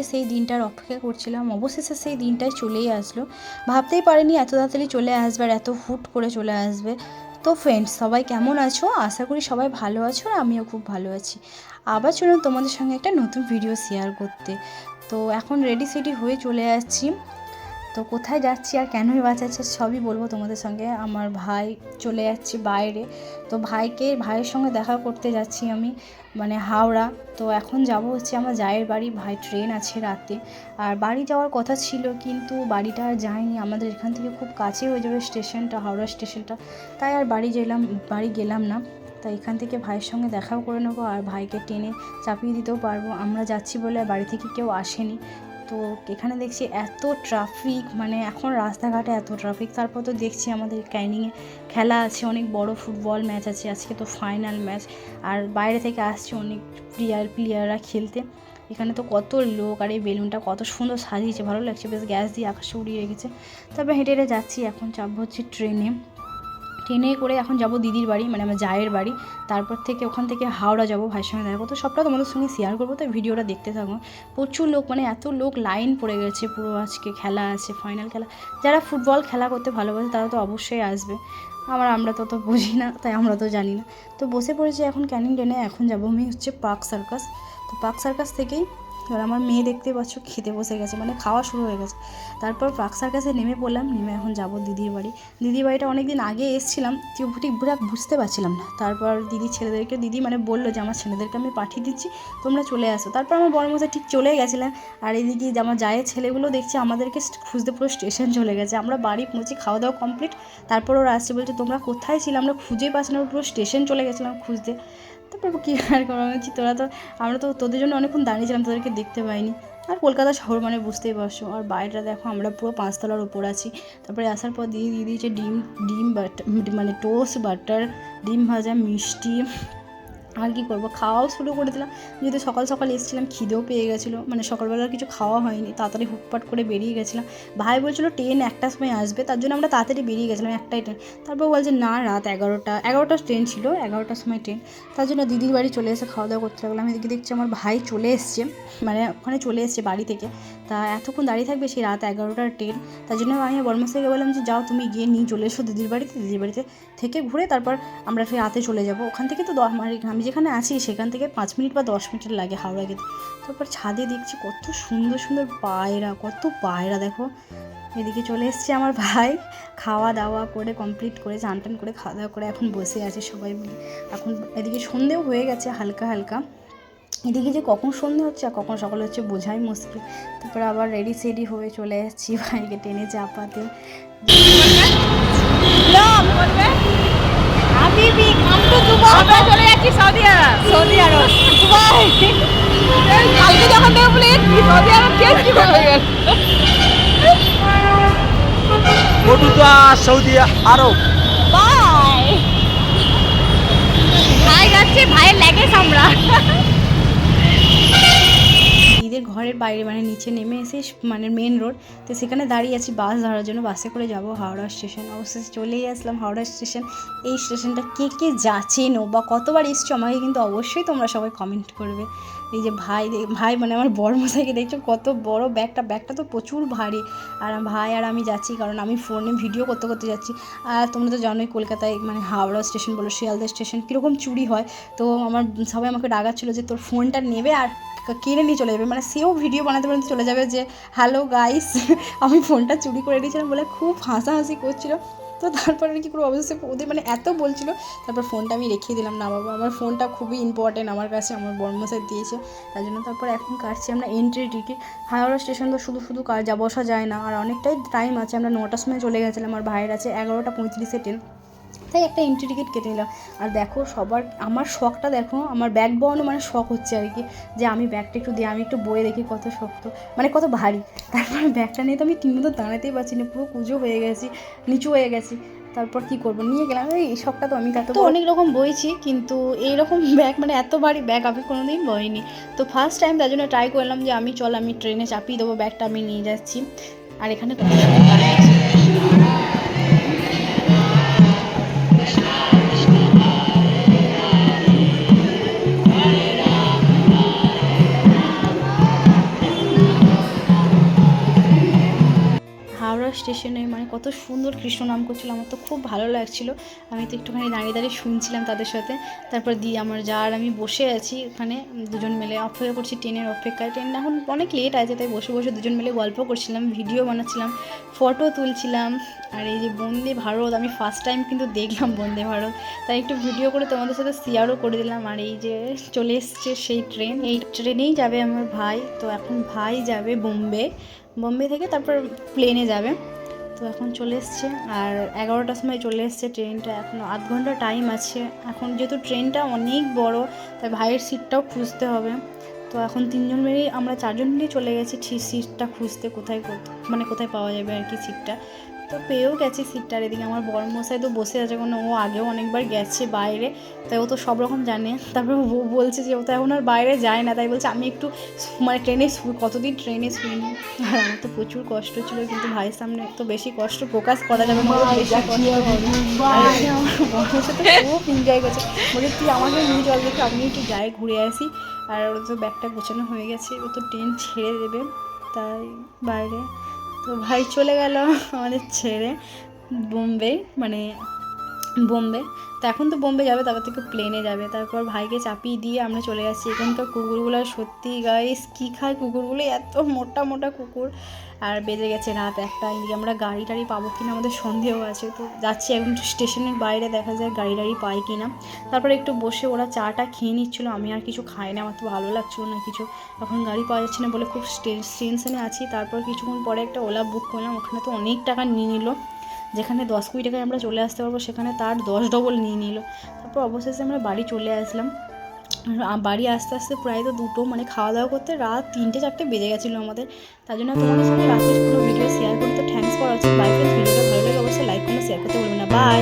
করে সেই দিনটার অপেক্ষা করছিলাম। অবশেষে সেই দিনটাই চলেই আসলো। ভাবতেই পারিনি এত তাড়াতাড়ি চলে আসবে আর এত হুট করে চলে আসবে। তো ফ্রেন্ডস সবাই কেমন আছো? আশা করি সবাই ভালো আছো আর আমিও খুব ভালো আছি। আবার চলুন তোমাদের সঙ্গে একটা নতুন ভিডিও শেয়ার করতে। তো এখন রেডি সেডি হয়ে চলে যাচ্ছি তো কোথায় যাচ্ছি আর কেনই বাঁচাচ্ছে সবই বলব তোমাদের সঙ্গে। আমার ভাই চলে যাচ্ছি বাইরে। তো ভাইকে, ভাইয়ের সঙ্গে দেখা করতে যাচ্ছি আমি মানে হাওড়া। তো এখন যাব হচ্ছে আমার জায়ের বাড়ি। ভাই ট্রেন আছে রাতে। আর বাড়ি যাওয়ার কথা ছিল কিন্তু বাড়িটা আর যায়নি। আমাদের এখান থেকে খুব কাছে হয়ে যাবে স্টেশনটা, হাওড়া স্টেশনটা। তাই আর বাড়ি গেলাম বাড়ি গেলাম না। তাই এখান থেকে ভাইয়ের সঙ্গে দেখাও করে নেব আর ভাইকে টেনে চাপিয়ে দিতেও পারব। আমরা যাচ্ছি বলে বাড়ি থেকে কেউ আসেনি। তো এখানে দেখছি এত ট্রাফিক মানে এখন রাস্তাঘাটে এত ট্রাফিক তারপর তো দেখছি আমাদের ক্যানিংয়ে খেলা আছে, অনেক বড় ফুটবল ম্যাচ আছে, আজকে তো ফাইনাল ম্যাচ আর বাইরে থেকে আসছে অনেক প্লেয়ার প্লেয়াররা খেলতে। এখানে তো কত লোক, আর এই বেলুনটা কত সুন্দর সাজিয়েছে, ভালো লাগছে, বেশ গ্যাস দিয়ে আকাশে উড়িয়ে রেখেছে তারপর হেঁটে হেঁটে যাচ্ছি, এখন চাপবো হচ্ছে ট্রেনে ট্রেনে করে এখন যাব দিদির বাড়ি মানে আমার জায়ের বাড়ি। তারপর থেকে ওখান থেকে হাওড়া যাব ভাইয়ের সঙ্গে দেখা করতে। সবটা তোমাদের সঙ্গে শেয়ার করব তো ভিডিওটা দেখতে থাকো। প্রচুর লোক মানে এত লোক লাইন পড়ে গেছে পুরো আজকে খেলা আছে ফাইনাল খেলা। যারা ফুটবল খেলা করতে ভালোবাসে, তারা তো অবশ্যই আসবে। আমার, আমরা তো তো বুঝি না, তাই আমরা তো জানি না। তো বসে পড়েছি এখন ক্যানিং ট্রেনে, এখন যাব আমি হচ্ছে পার্ক সার্কাস। তো পার্ক সার্কাস থেকেই এবার আমার মেয়ে দেখতে পাচ্ছ খেতে বসে গেছে মানে খাওয়া শুরু হয়ে গেছে। তারপর পার্ক কাছে নেমে পড়লাম, নেমে এখন যাব দিদির বাড়ি। দিদির বাড়িটা অনেক দিন আগে এসেছিলাম ঠিক ঠিক বুঝতে পারছিলাম না। তারপর দিদি ছেলেদেরকে, দিদি মানে বলল যে আমার ছেলেদেরকে আমি পাঠিয়ে দিচ্ছি, তোমরা চলে আসো। তারপর আমার বড় মশাই ঠিক চলে গেছিলেন, আর এদিকে আমার জায়ের ছেলেগুলো দেখছি, আমাদেরকে খুঁজতে পুরো স্টেশন চলে গেছে। আমরা বাড়ি পৌঁছে খাওয়া দাওয়া কমপ্লিট, তারপর ওরা আসছে বলছে, তোমরা কোথায় ছিলে? আমরা খুঁজে পাচ্ছি না পুরো স্টেশন চলে গেছিলাম খুঁজতে। তারপর কী আর করা হচ্ছে তোরা তো, আমরা তো তোদের জন্য অনেকক্ষণ দাঁড়িয়েছিলাম তোদেরকে দেখতে পাইনি। আর কলকাতা শহর মানে বুঝতেই পারছ। আর বাইরেটা দেখো, আমরা পুরো পাঁচতলার উপর আছি। তারপরে আসার পর দিয়ে দিয়ে দিয়েছে ডিম ডিম বাটার মানে টোস্ট বাটার ডিম ভাজা, মিষ্টি আর কি করব? খাওয়াও শুরু করে দিলাম। যেহেতু সকাল সকাল এসেছিলাম, খিদেও পেয়ে গেছিল। মানে সকালবেলা কিছু খাওয়া হয়নি। তাড়াতাড়ি হুটপাট করে বেরিয়ে গেছিলাম। ভাই বলছিলো, ট্রেন একটার সময় আসবে। তার জন্য আমরা তাড়াতাড়ি বেরিয়ে গেছিলাম একটাই ট্রেন। তারপর বলছে, না, রাত এগারোটা এগারোটার ট্রেন ছিল, এগারোটার সময় ট্রেন। তার জন্য দিদির বাড়ি চলে এসে খাওয়া দাওয়া করতে লাগলাম। এদিকে দেখছি আমার ভাই চলে এসছে। মানে ওখানে চলে এসছে বাড়ি থেকে। তা এতক্ষণ দাঁড়িয়ে থাকবে সেই রাত এগারোটার ট্রেন। তার জন্য আমি বর্মশাইকে বললাম যে, যাও তুমি গিয়ে নিয়ে চলে এসো দিদির বাড়িতে। দিদির বাড়িতে থেকে ঘুরে তারপর আমরা ফের রাতে চলে যাব। ওখান থেকে তো দশ আমার আমি যেখানে আছি সেখান থেকে পাঁচ মিনিট বা দশ মিনিট লাগে হাওড়া গেতে। তারপর ছাদে দেখছি কত সুন্দর সুন্দর পায়রা, কত পায়রা দেখো। এদিকে চলে এসছে আমার ভাই, খাওয়া দাওয়া করে কমপ্লিট করে, চান টান করে, খাওয়া দাওয়া করে এখন বসে আছে সবাই মিলে। এখন এদিকে সন্ধেও হয়ে গেছে হালকা হালকা। এদিকে যে কখন সন্ধে হচ্ছে আর কখন সকাল হচ্ছে বোঝাই মুশকিল। তারপরে আবার রেডি সেডি হয়ে চলে যাচ্ছি ভাইকে টেনে চাপাতে। হাবিবি কাম টু দুবাই আমরা চলে যাচ্ছি Saudi Arab. Saudi Arab. Dubai কালকে যখন থেকে বলে সৌদি আরব কে কি হয়ে গেল the Saudi বাই ভাই যাচ্ছে ভাইয়ের লাগেজ আমরা। ঘরের বাইরে মানে নিচে নেমে এসে মানে মেন রোড তো সেখানে দাঁড়িয়ে আছি বাস ধরার জন্য। বাসে করে যাব হাওড়া স্টেশন অবশেষে চলেই আসলাম হাওড়া স্টেশন এই স্টেশনটা কে কে যাচেনো বা কতবার এসছো আমাকে কিন্তু অবশ্যই তোমরা সবাই কমেন্ট করবে। এই যে ভাই ভাই মানে আমার বড় মশাইকে দেখছ, কত বড় ব্যাগটা। ব্যাগটা তো প্রচুর ভারী। আর ভাই আর আমি যাচ্ছি, কারণ আমি ফোনে ভিডিও করতে করতে যাচ্ছি। আর তোমরা তো জানোই কলকাতায় মানে হাওড়া স্টেশন বলো, শিয়ালদা স্টেশন কীরকম চুরি হয়। তো আমার সবাই আমাকে ডাকাচ্ছিলো যে তোর ফোনটা নেবে আর কিনে নিয়ে চলে যাবে। মানে সেও ভিডিও বানাতে বানাতে চলে যাবে যে হ্যালো গাইস আমি ফোনটা চুরি করে নিয়েছিলাম বলে খুব হাসাহাসি করছিল। তো তারপরে কি করে অবশ্যই ওদের মানে এত বলছিলো, তারপর ফোনটা আমি রেখে দিলাম না বাবা। আমার ফোনটা খুবই ইম্পর্টেন্ট আমার কাছে, আমার বর্মসাই দিয়েছে। তার জন্য তারপর এখন কাটছি আমরা এন্ট্রি টিকিট হাওড়া স্টেশন তো শুধু শুধু কার যা বসা যায় না, আর অনেকটাই টাইম আছে। আমরা নটার সময় চলে গেছিলাম আমার ভাইয়ের আছে এগারোটা পঁয়ত্রিশে ট্রেন তাই একটা এন্ট্রি টিকিট কেটে নিলাম। আর দেখো সবার আমার শখটা দেখো আমার ব্যাগ বওয়ানো মানে শখ হচ্ছে আর কি যে আমি ব্যাগটা একটু দিয়ে আমি একটু বয়ে দেখি কত শক্ত মানে কত ভারী। তারপর ব্যাগটা নিয়ে তো আমি ঠিক মতো দাঁড়াতেই পারছি না পুরো কুজো হয়ে গেছি নিচু হয়ে গেছি। তারপর কি করব? নিয়ে গেলাম এই শখটা তো আমি তো অনেক রকম বইছি কিন্তু এইরকম ব্যাগ মানে এত ভারী ব্যাগ আমি কোনো কোনোদিন বইনি। তো ফার্স্ট টাইম তার জন্য ট্রাই করলাম যে আমি চল আমি ট্রেনে চাপিয়ে দেবো ব্যাগটা আমি নিয়ে যাচ্ছি। আর এখানে স্টেশনে মানে কত সুন্দর কৃষ্ণ নাম করছিল, আমার তো খুব ভালো লাগছিল। আমি তো একটুখানি দাঁড়িয়ে দাঁড়িয়ে শুনছিলাম তাদের সাথে। তারপর দিয়ে আমার যা আর আমি বসে আছি ওখানে, দুজন মিলে অপেক্ষা করছি ট্রেনের অপেক্ষায়। ট্রেন এখন অনেক লেট আছে, তাই বসে বসে দুজন মিলে গল্প করছিলাম ভিডিও বানাচ্ছিলাম ফটো তুলছিলাম। আর এই যে বন্দে ভারত, আমি ফার্স্ট টাইম কিন্তু দেখলাম বন্দে ভারত। তাই একটু ভিডিও করে তোমাদের সাথে শেয়ারও করে দিলাম। আর এই যে চলে এসছে সেই ট্রেন এই ট্রেনেই যাবে আমার ভাই। তো এখন ভাই যাবে বোম্বে। বোম্বে থেকে তারপর প্লেনে যাবে। তো এখন চলে এসছে। আর এগারোটার সময় চলে এসছে ট্রেনটা। এখনও আধ ঘণ্টা টাইম আছে। এখন যেহেতু ট্রেনটা অনেক বড়, তাই ভাইয়ের সিটটাও খুঁজতে হবে। তো এখন তিনজন মিলেই আমরা চারজন মিলেই চলে গেছি। ঠিক সিটটা খুঁজতে কোথায় কোথায় মানে কোথায় পাওয়া যাবে আর কি সিটটা তো পেয়েও গেছি সিটটার এদিকে। আমার বড় মশাই তো বসে আছে কোনো ও আগেও অনেকবার গেছে বাইরে তাই ও তো সব রকম জানে। তারপরে ও বলছে যে ও তো এখন আর বাইরে যায় না তাই বলছে আমি একটু মানে ট্রেনে কতদিন ট্রেনে শুইনি? আর আমার তো প্রচুর কষ্ট ছিল কিন্তু ভাইয়ের সামনে তো বেশি কষ্ট প্রকাশ করা যাবে না বেশি কষ্ট আমার খুব এনজয় করছে। বলে তুই আমাকে নিয়ে চল দেখে আমি একটু যাই ঘুরে আসি। আর ওর তো ব্যাগটা গোছানো হয়ে গেছে ও তো ট্রেন ছেড়ে দেবে তাই বাইরে। তো ভাই চলে গেল আমাদের ছেড়ে বোম্বে মানে বোম্বে। তো এখন তো বোম্বে যাবে, তারপর থেকে প্লেনে যাবে। তারপর ভাইকে চাপিয়ে দিয়ে আমরা চলে যাচ্ছি। এখানকার কুকুরগুলো সত্যি গাইস কী খায় কুকুরগুলো? এত মোটা মোটা কুকুর। আর বেজে গেছে রাত একটা। এদিকে আমরা গাড়ি টাড়ি পাবো কিনা আমাদের সন্দেহ আছে। তো যাচ্ছি এখন স্টেশনের বাইরে, দেখা যায় গাড়ি টাড়ি পাই কিনা। তারপরে একটু বসে ওরা চাটা খেয়ে নিচ্ছিলো। আমি আর কিছু খাই না, আমার তো ভালো লাগছিল না কিছু। এখন গাড়ি পাওয়া যাচ্ছে না বলে খুব টেনশনে আছি। তারপর কিছুক্ষণ পরে একটা ওলা বুক করলাম। ওখানে তো অনেক টাকা নিয়ে নিল। যেখানে দশ কুড়ি টাকায় আমরা চলে আসতে পারব সেখানে তার দশ ডবল নিয়ে নিল। তারপর অবশেষে আমরা বাড়ি চলে আসলাম। বাড়ি আস্তে আস্তে প্রায় তো দুটো মানে খাওয়া দাওয়া করতে রাত তিনটে চারটে বেজে গেছিল আমাদের। তার জন্য তোমাদের সঙ্গে রাত্রে কোনো ভিডিও শেয়ার করতে থ্যাংকস ফর ওয়াচিং বাই ভিডিওটা ভালো লাগে অবশ্যই লাইক করে শেয়ার করতে বলবে না। বাই